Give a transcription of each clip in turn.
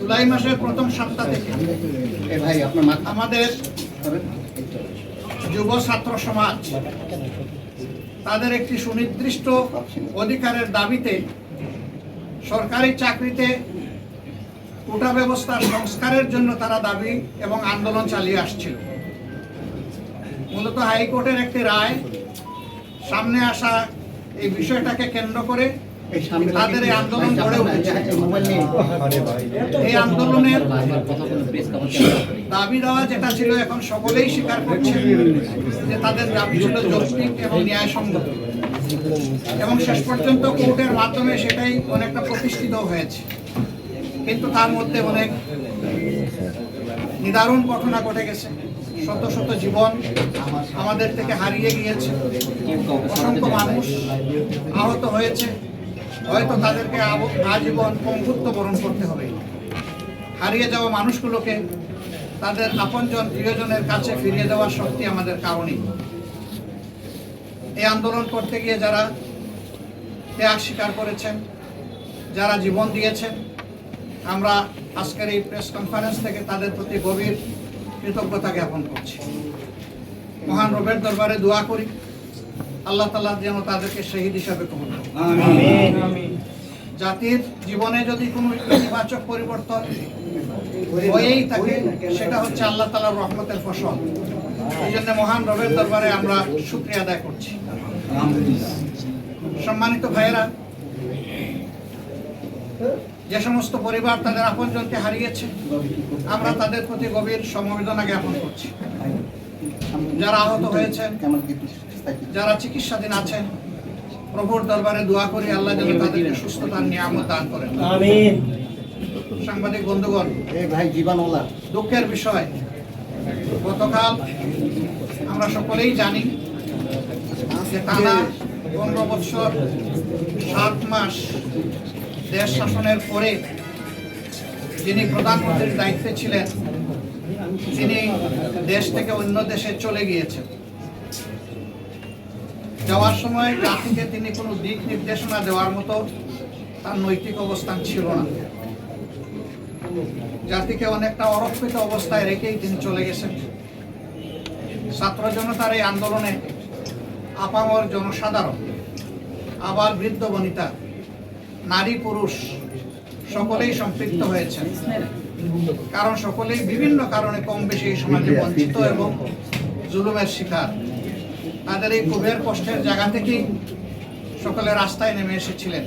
জুলাই মাসের প্রথম সপ্তাহ থেকে আমাদের। যুব ছাত্র সমাজ তাদের একটি সুনির্দিষ্ট অধিকারের দাবিতে সরকারি চাকরিতে কোটা ব্যবস্থার সংস্কারের জন্য তারা দাবি এবং আন্দোলন চালিয়ে আসছিল মূলত হাইকোর্টের একটি রায় সামনে আসা এই বিষয়টাকে কেন্দ্র করে তাদের এই আন্দোলন গড়ে উঠেছে। এই আন্দোলনের। দাবি দেওয়া যেটা ছিল এখন সকলেই স্বীকার করছে যে তাদের দাবি ছিল যৌক্তিক এবং ন্যায়সঙ্গত। এবং শেষ পর্যন্ত কোর্টের মাধ্যমে সেটাই অনেকটা প্রতিষ্ঠিত হয়েছে। কিন্তু তার মধ্যে অনেক নিদারুণ ঘটনা ঘটে গেছে। শত শত জীবন আমাদের থেকে হারিয়ে গিয়েছে। অসংখ্য মানুষ আহত হয়েছে। হয়তো তাদেরকে আজীবন পঙ্গুত্ব বরণ করতে হবে। হারিয়ে যাওয়া মানুষগুলোকে তাদের আপনজন প্রিয়জনের কাছে ফিরিয়ে দেওয়ার শক্তি আমাদের কারণেই। এই আন্দোলন করতে গিয়ে যারা ত্যাগ স্বীকার করেছেন, যারা জীবন দিয়েছেন, আমরা আজকের এই প্রেস কনফারেন্স থেকে তাদের প্রতি গভীর কৃতজ্ঞতা জ্ঞাপন করছি। মহান রবের দরবারে দোয়া করি। আল্লাহ তালা যেন তাদেরকে শহীদ হিসাবে কবুল জাতির জীবনে যদি কোনো ইতিবাচক পরিবর্তন হয়েই থাকে সেটা হচ্ছে আল্লাহ তালার রহমতের ফসল। এই জন্য মহান রবের দরবারে আমরা শুক্রিয়া আদায় করছি। সম্মানিত ভাইয়েরা যে সমস্ত পরিবার তাদের আপনজনকে হারিয়েছে আমরা তাদের প্রতি গভীর সমবেদনা জ্ঞাপন করছি। যারা আহত হয়েছেন? যারা চিকিৎসাধীন আছেন প্রভুর দরবারে দোয়া করি আল্লাহ যেন তাদেরকে সুস্থতার নিয়ামত দান করেন। সাংবাদিক বন্ধুগণ ভাই জীবানওয়ালা। দুঃখের বিষয় গতকাল আমরা সকলেই জানি যে টানা পনেরো বছর সাত মাস দেশ শাসনের পরে যিনি প্রধানমন্ত্রীর দায়িত্বে ছিলেন তিনি দেশ থেকে অন্য দেশে চলে গিয়েছেন। যাওয়ার সময় জাতিকে তিনি কোনো দিক নির্দেশনা দেওয়ার মতো তার নৈতিক অবস্থান ছিল না। জাতিকে অনেকটা অরক্ষিত অবস্থায় রেখেই তিনি চলে গেছেন। ছাত্র জনতার এই আন্দোলনে আপামর জনসাধারণ, আবার বৃদ্ধ বনিতা, নারী পুরুষ সকলেই সম্পৃক্ত হয়েছেন। কারণ সকলেই বিভিন্ন কারণে কম বেশি সমাজে বঞ্চিত এবং জুলুমের শিকার। তাদের এই ক্ষোভের কষ্টের জায়গা থেকেই সকলে রাস্তায় নেমে এসেছিলেন।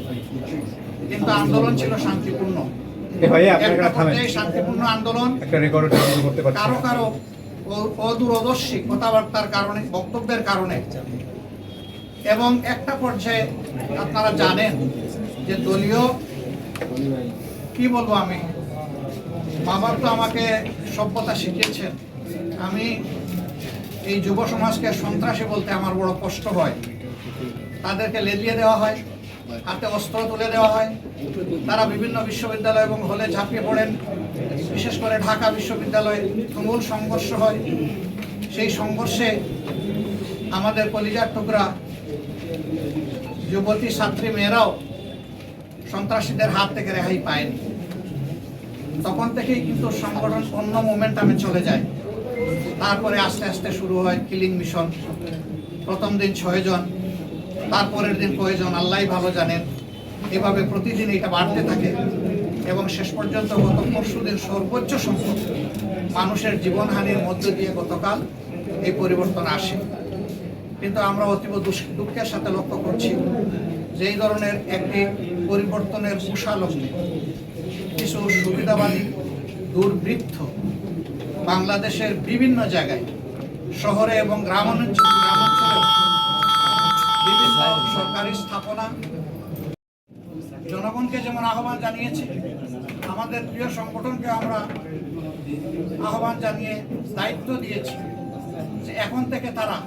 কিন্তু আন্দোলন ছিল শান্তিপূর্ণ। শান্তিপূর্ণ আন্দোলন কারও কারও অদূরদর্শী কথাবার্তার কারণে বক্তব্যের কারণে। এবং একটা পর্যায়ে আপনারা জানেন যে দলীয় কি বলব আমি? বাবার তো আমাকে সভ্যতা শিখিয়েছেন। আমি এই যুব সমাজকে সন্ত্রাসী বলতে আমার বড় কষ্ট হয়। তাদেরকে লেলিয়ে দেওয়া হয়, হাতে অস্ত্র তুলে দেওয়া হয়। তারা বিভিন্ন বিশ্ববিদ্যালয় এবং হলে ঝাঁপিয়ে পড়েন। বিশেষ করে ঢাকা বিশ্ববিদ্যালয়ে তুমুল সংঘর্ষ হয়। সেই সংঘর্ষে আমাদের কলিজার টুকরা যুবতী, ছাত্রী, মেয়েরাও সন্ত্রাসীদের হাত থেকে রেহাই পায়নি। তখন থেকেই কিন্তু সংগঠন অন্য মোমেন্টামে চলে যায়। তারপরে আস্তে আস্তে শুরু হয় কিলিং মিশন। প্রথম দিন ছয়জন, তারপরের দিন কয়জন, আল্লাহ ভালো জানেন। এভাবে প্রতিদিন এটা বাড়তে থাকে এবং শেষ পর্যন্ত গত পরশু দিন সর্বোচ্চ সংখ্যক মানুষের জীবনহানির মধ্য দিয়ে গতকাল এই পরিবর্তন আসে। কিন্তু আমরা অতীব দুঃখের সাথে লক্ষ্য করছি যে এই ধরনের একটি পরিবর্তনের কুশালগ্নে কিছু সুবিধাবাদী দুর্বৃত্ত বাংলাদেশের বিভিন্ন জায়গায়, শহরে এবং গ্রামাঞ্চল বিভিন্ন সরকারি স্থাপনা। জনগণকে যেমন আহ্বান জানিয়েছে, আমাদের প্রিয় সংগঠনকে আমরা আহ্বান জানিয়ে দায়িত্ব দিয়েছি যে এখন থেকে তারা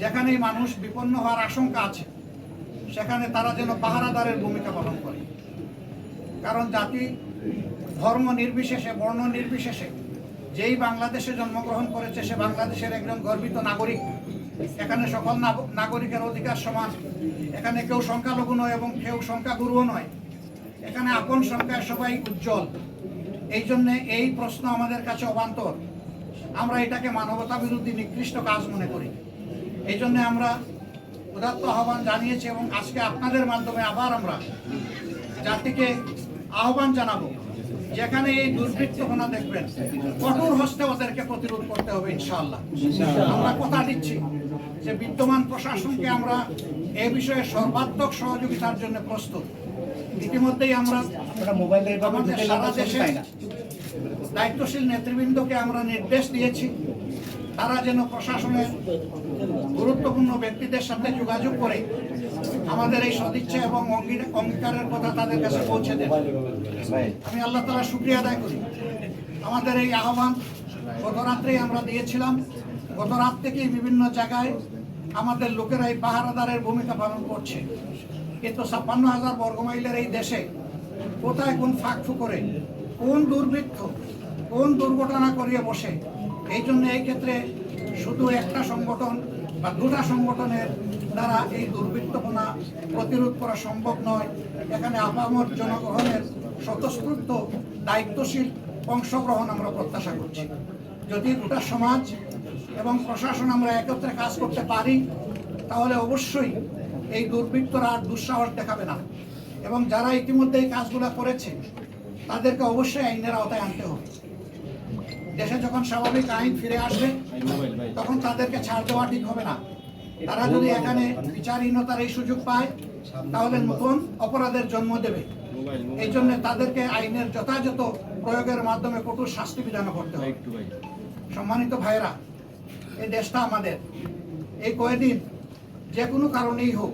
যেখানেই মানুষ বিপন্ন হওয়ার আশঙ্কা আছে, সেখানে তারা যেন পাহারাদারের ভূমিকা পালন করে। কারণ জাতি ধর্ম নির্বিশেষে, বর্ণ নির্বিশেষে যেই বাংলাদেশে জন্মগ্রহণ করেছে, সে বাংলাদেশের একজন গর্বিত নাগরিক। এখানে সকল নাগরিকের অধিকার সমান। এখানে কেউ সংখ্যালঘু নয় এবং কেউ সংখ্যাগুরুও নয়। এখানে আপন সংখ্যায় সবাই উজ্জ্বল। এই জন্যে এই প্রশ্ন আমাদের কাছে অবান্তর। আমরা এটাকে মানবতা বিরোধী নিকৃষ্ট কাজ মনে করি। এই জন্যে আমরা উদাত্ত আহ্বান জানিয়েছি এবং আজকে আপনাদের মাধ্যমে আবার আমরা জাতিকে আহ্বান জানাব। যেখানে এই দুর্বৃত্তপনা দেখবেন কঠোর হস্তে ওদেরকে প্রতিরোধ করতে হবে ইনশাআল্লাহ। আমরা কথা দিচ্ছি যে বিদ্যমান প্রশাসনকে আমরা এ বিষয়ে সর্বাত্মক সহযোগিতার জন্য প্রস্তুত। ইতিমধ্যেই আমরা সারা দেশে দায়িত্বশীল নেতৃবৃন্দকে আমরা নির্দেশ দিয়েছি। তারা যেন প্রশাসনের গুরুত্বপূর্ণ ব্যক্তিদের সাথে যোগাযোগ করে আমাদের এই সদিচ্ছা এবং অঙ্গী- অঙ্গীকারের কথা তাদের কাছে পৌঁছে দেন। আমি আল্লাহ তালা শুক্রিয়া আদায় করি। আমাদের এই আহ্বান গত রাত্রেই আমরা দিয়েছিলাম। গত রাত থেকেই বিভিন্ন জায়গায় আমাদের লোকেরা এই পাহারাদারের ভূমিকা পালন করছে। কিন্তু ছাপ্পান্ন হাজার বর্গমাইলের এই দেশে কোথায় কোন ফাঁক করে, কোন দুর্বৃত্ত কোন দুর্ঘটনা করিয়ে বসে, এই জন্য এই ক্ষেত্রে শুধু একটা সংগঠন বা দুটা সংগঠনের দ্বারা এই দুর্বৃত্তপনা প্রতিরোধ করা সম্ভব নয়। এখানে আপামর জনগণের স্বতঃস্ফূর্ত দায়িত্বশীল অংশগ্রহণ আমরা প্রত্যাশা করছি। যদি গোটা সমাজ এবং প্রশাসন আমরা একত্রে কাজ করতে পারি, তাহলে অবশ্যই এই দুর্বৃত্তরা আর দুঃসাহস দেখাবে না। এবং যারা ইতিমধ্যে এই কাজগুলো করেছে, তাদেরকে অবশ্যই আইনের আওতায় আনতে হবে। দেশে যখন স্বাভাবিক আইন ফিরে আসবে, তখন তাদেরকে ছাড় দেওয়া ঠিক হবে না। তারা যদি এখানে বিচারহীনতার এই সুযোগ পায়, তাহলে নতুন অপরাধের জন্ম দেবে। এই জন্য তাদেরকে আইনের যথাযথ প্রয়োগের মাধ্যমে কঠোর শাস্তি বিধান করতে হবে। সম্মানিত ভাইরা এই দেশটা আমাদের। এই কয়েকদিন যে কোনো কারণেই হোক,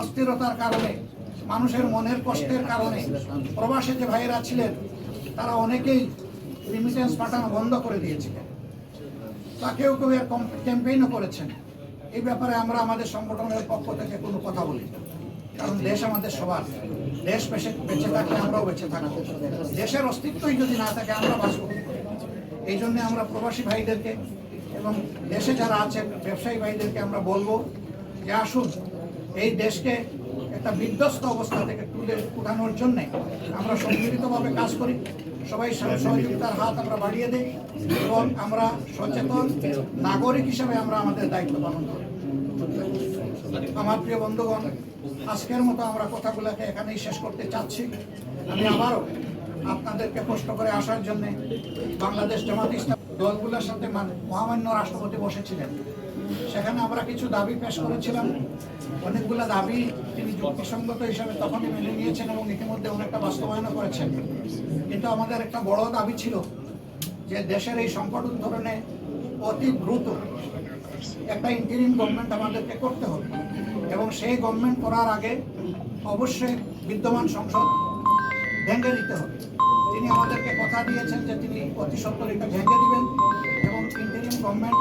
অস্থিরতার কারণে, মানুষের মনের কষ্টের কারণে, প্রবাসে যে ভাইয়েরা ছিলেন, তারা অনেকেই রিমিটেন্স পাঠানো বন্ধ করে দিয়েছিলেন তা কেউ এর ক্যাম্পেইনও করেছেন এই ব্যাপারে আমরা আমাদের সংগঠনের পক্ষ থেকে কোনো কথা বলি। কারণ দেশ আমাদের সবার। দেশ বেঁচে বেঁচে থাকলে আমরাও বেঁচে থাকব। দেশের অস্তিত্বই যদি না থাকে, আমরা বাঁচব এই জন্য আমরা প্রবাসী ভাইদেরকে এবং দেশে যারা আছেন, ব্যবসায়ী ভাইদেরকে আমরা বলব যে আসুন, এই দেশকে একটা বিধ্বস্ত অবস্থা থেকে তুলে উঠানোর জন্যে আমরা সম্মিলিতভাবে কাজ করি। সবাই সহ- সহযোগিতার হাত আমরা বাড়িয়ে দিই এবং আমরা সচেতন নাগরিক হিসাবে আমরা আমাদের দায়িত্ব পালন করি। আমার প্রিয় বন্ধুগণ, আজকের মতো আমরা কথাগুলোকে এখানেই শেষ করতে চাচ্ছি। আমি আবারও আপনাদেরকে কষ্ট করে আসার জন্য বাংলাদেশ জামাত ইসলাম দলগুলোর সাথে মহামান্য রাষ্ট্রপতি বসেছিলেন। সেখানে আমরা কিছু দাবি পেশ করেছিলাম। অনেকগুলো দাবি তিনি যুক্তিসঙ্গত হিসাবে তখনই মেনে নিয়েছেন এবং ইতিমধ্যে অনেকটা বাস্তবায়নও করেছেন। কিন্তু আমাদের একটা বড় দাবি ছিল যে দেশের এই সংকট উত্তরণে অতি দ্রুত একটা ইন্টারিম গভর্নমেন্ট আমাদেরকে করতে হবে এবং সেই গভর্নমেন্ট করার আগে অবশ্যই বিদ্যমান সংসদ ভেঙে দিতে হবে। তিনি আমাদেরকে কথা দিয়েছেন যে তিনি অতি সত্তর এটা ভেঙে দিবেন এবং ইন্টারিম গভর্নমেন্ট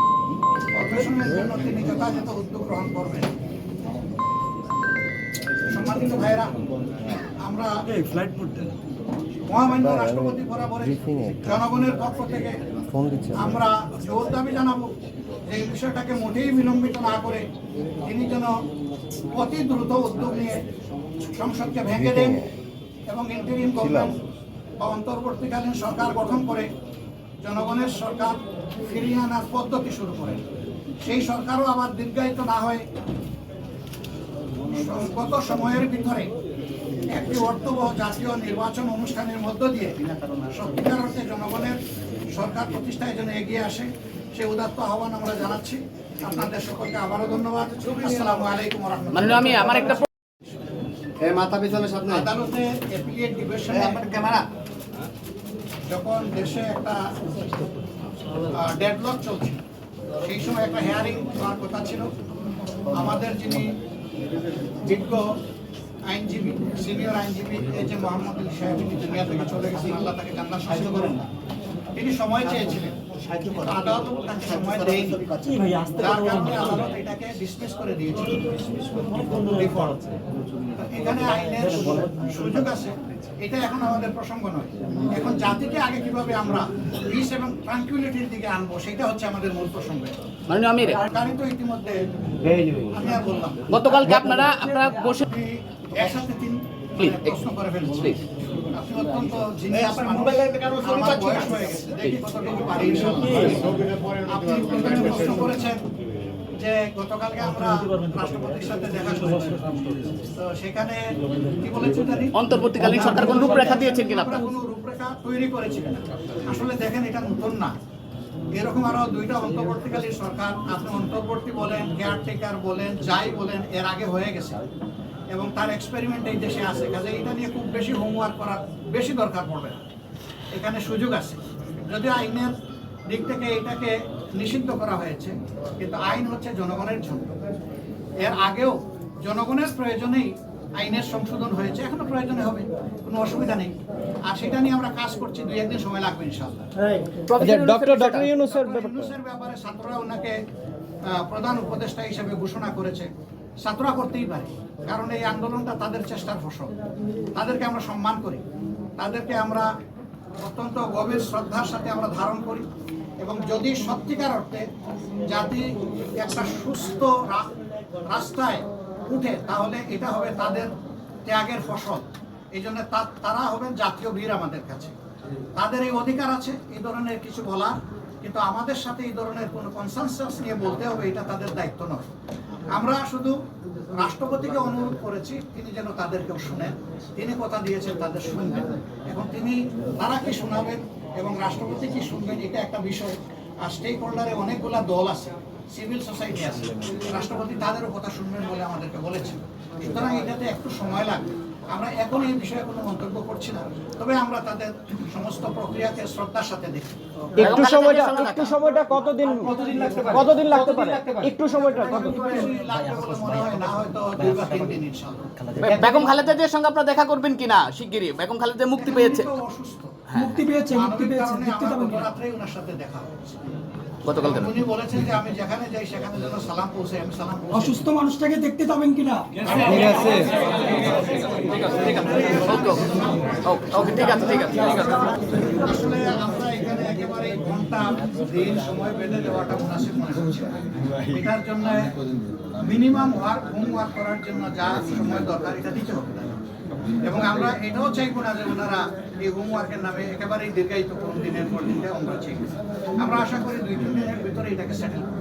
ফরমেশনের জন্য তিনি যথাযথ উদ্যোগ গ্রহণ করবেন। সম্মানিত ভাইরা আমরা মহামান্য রাষ্ট্রপতি বরাবর জনগণের পক্ষ থেকে আমরা জোর দাবি জানাব যে এই বিষয়টাকে মোটেই বিলম্বিত না করে তিনি যেন অতি দ্রুত উদ্যোগ নিয়ে সংসদকে ভেঙে দেন এবং ইন্টারিম গভর্নমেন্ট বা অন্তর্বর্তীকালীন সরকার গঠন করে জনগণের সরকার ফিরিয়ে আনার পদ্ধতি শুরু করে। সেই সরকারও আবার দীর্ঘায়িত না হয়ে গত সময়ের ভিতরে একটি অর্থবহ জাতীয় নির্বাচন অনুষ্ঠানের মধ্য দিয়ে সত্যিকার অর্থে জনগণের সরকার প্রতিষ্ঠায় যেন এগিয়ে আসে সে উদাত্ত আহ্বান আমরা জানাচ্ছি। আপনাদের সকলকে আবারও ধন্যবাদ। আসসালামু আলাইকুম রহমতুল্লাহ মানে আমি আমার একটা মাথা পিছনে সামনে আদালতে অ্যাপিলিয়েট ডিভিশনে ক্যামেরা। যখন দেশে একটা ডেডলক চলছে সেই সময় একটা হেয়ারিং হওয়ার কথা ছিল। আমাদের যিনি বিজ্ঞ আইনজীবী সিনিয়র আইনজীবী এই যে মোহাম্মদ সাহেব দুনিয়া থেকে চলে গেছেন আল্লাহ তাকে জান্নাত সাহায্য করেন তিনি সময় চেয়েছিলেন আদালত তাকে সময় দেয়নি। যার কারণে আদালত এটাকে ডিসমিস করে দিয়েছিল। এখানে আইনের সুযোগ আছে। এটা এখন আমাদের প্রসঙ্গ নয়। এখন জাতিকে আগে কীভাবে আমরা পিস এবং ট্রাঙ্কুইলিটির দিকে আনব সেটা হচ্ছে আমাদের মূল প্রসঙ্গ। মানে সরকারই তো ইতিমধ্যে আমি আর বললাম। গতকালকে আপনারা আপনারা বসে আপনি একসাথে তিন প্রশ্ন করে পারি। আপনি প্রশ্ন করেছেন? যে গতকালকে আমরা রাষ্ট্রপতির সাথে দেখা করেছি। তো সেখানে কি বলেছেন অন্তর্বর্তীকালীন সরকার কোন রূপরেখা দিয়েছেন কিনা? আপনার কোনো রূপরেখা তৈরি করেছি কিনা? আসলে দেখেন এটা নতুন না। এরকম আরও দুইটা অন্তর্বর্তীকালীন সরকার আপনি অন্তর্বর্তী বলেন কেয়ারটেকার বলেন যাই বলেন এর আগে হয়ে গেছে। এবং তার এক্সপেরিমেন্ট এই দেশে আছে। কাজে এটা নিয়ে খুব বেশি হোমওয়ার্ক করার বেশি দরকার পড়বে না। এখানে সুযোগ আছে। যদিও আইনের দিক থেকে এটাকে নিষিদ্ধ করা হয়েছে কিন্তু আইন হচ্ছে জনগণের জন্য। এর আগেও জনগণের প্রয়োজনেই আইনের সংশোধন হয়েছে এখনও প্রয়োজনে হবে কোনো অসুবিধা নেই। আর সেটা নিয়ে আমরা কাজ করছি দুই একদিন সময় লাগবে ইনশাআল্লাহ। ডক্টর ডক্টর ইউনুসের ব্যাপারে। ছাত্ররা ওনাকে প্রধান উপদেষ্টা হিসেবে ঘোষণা করেছে। ছাত্ররা করতেই পারে কারণ এই আন্দোলনটা তাদের চেষ্টার ফসল। তাদেরকে আমরা সম্মান করি। তাদেরকে আমরা অত্যন্ত গভীর শ্রদ্ধার সাথে আমরা ধারণ করি। এবং যদি সত্যিকার অর্থে জাতি একটা সুস্থ রাস্তায় উঠে, তাহলে এটা হবে তাদের ত্যাগের ফসল। এই জন্য তারা হবেন জাতীয় বীর আমাদের কাছে। তাদের এই অধিকার আছে, এই ধরনের কিছু বলার, কিন্তু আমাদের সাথে এই ধরনের কোনো কনসেনসাস নিয়ে বলতে হবে, এটা তাদের দায়িত্ব নয়। আমরা শুধু রাষ্ট্রপতিকে অনুরোধ করেছি, তিনি যেন তাদেরকেও শুনেন। তিনি কথা দিয়েছেন, তাদের শুনবেন। এখন তিনি, তারা কি শোনাবেন? এবং রাষ্ট্রপতি কি শুনবেন? এটা একটা বিষয়। আর স্টেক হোল্ডারে অনেকগুলা দল আছে সিভিল সোসাইটি আছে। রাষ্ট্রপতি তাদেরও কথা শুনবেন বলে আমাদেরকে বলেছেন। সুতরাং এটাতে একটু সময় লাগবে। আমরা এখন এই বিষয়ে কোনো মন্তব্য করছি না। তবে আমরা তাদের সমস্ত প্রক্রিয়াকে শ্রদ্ধার সাথে দেখি। একটু সময়টা একটু সময়টা কতদিন কতদিন লাগতে পারে? একটু সময়টা কত একটু বেশি লাগবে বলে মনে হয় না? হয়তো দুই বা তিন দিন ইনশাআল্লাহ। বেগম খালেদা জিয়ার সঙ্গে আপনারা দেখা করবেন কিনা? শিগগিরই। বেগম খালেদা মুক্তি পেয়েছে। অসুস্থ। মুক্তি পেয়েছে মুক্তি পেয়েছে মুক্তি পাবেন গত রাত্রেই ওনার সাথে দেখা গতকাল কেন উনি বলেছেন যে আমি যেখানে যাই সেখানে যেন সালাম পৌঁছে আমি সালাম পৌঁছে অসুস্থ মানুষটাকে দেখতে যাবেন কিনা? ওকে ওকে ঠিক আছে ঠিক আছে ঠিক আছে। আসলে আমরা এখানে একেবারে ঘণ্টা দিন সময় বেঁধে দেওয়াটা মুনাসিব মনে না। এটার জন্য মিনিমাম ওয়ার্ক হোম ওয়ার্ক করার জন্য যা সময় দরকার এটা দিতে হবে। এবং আমরা এটাও চাইব না যে ওনারা এই হোমওয়ার্কের নামে একেবারেই দীর্ঘায়িত করুন দিনের পর দিনটা আমরা চাইব আমরা আশা করি দুই তিন দিনের ভিতরে এটাকে সেটেল করব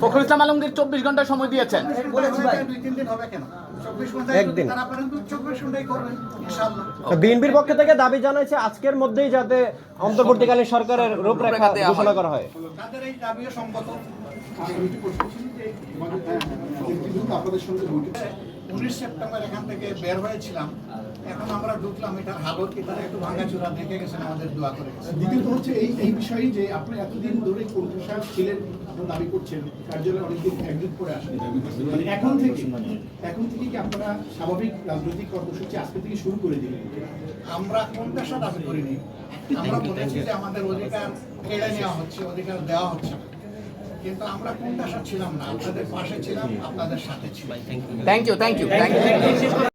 ফখরুল ইসলাম আলমগীর চব্বিশ ঘণ্টা সময় দিয়েছেন। একদিন। বিএনপির পক্ষ থেকে দাবি জানাইছে আজকের মধ্যেই যাতে অন্তর্বর্তীকালীন সরকারের রূপরেখা ঘোষণা করা হয়। তাদের এই দাবিও সম্মত। উনিশ সেপ্টেম্বর এখান থেকে বের হয়েছিলাম। এখন আমরা ঢুকলাম এটার হালত কি তারা একটু ভাঙাচুরা দেখে গেছেন আমাদের দোয়া করে দ্বিতীয়ত হচ্ছে এই এই বিষয়ে যে আপনি এতদিন ধরে সাহেব ছিলেন আপনারা দাবি করছেন কার্যালয়ে অনেকদিন একদিন করে আসেন। মানে এখন থেকে এখন থেকে কি আপনারা স্বাভাবিক রাজনৈতিক কর্মসূচি আজকে থেকে শুরু করে দিলেন? আমরা কোন পেশা দাবি করিনি আমরা বলেছি যে আমাদের অধিকার কেড়ে নেওয়া হচ্ছে অধিকার দেওয়া হচ্ছে। না। কিন্তু আমরা কোন পেশা ছিলাম না আপনাদের পাশে ছিলাম আপনাদের সাথে ছিলাম। Thank you thank you thank you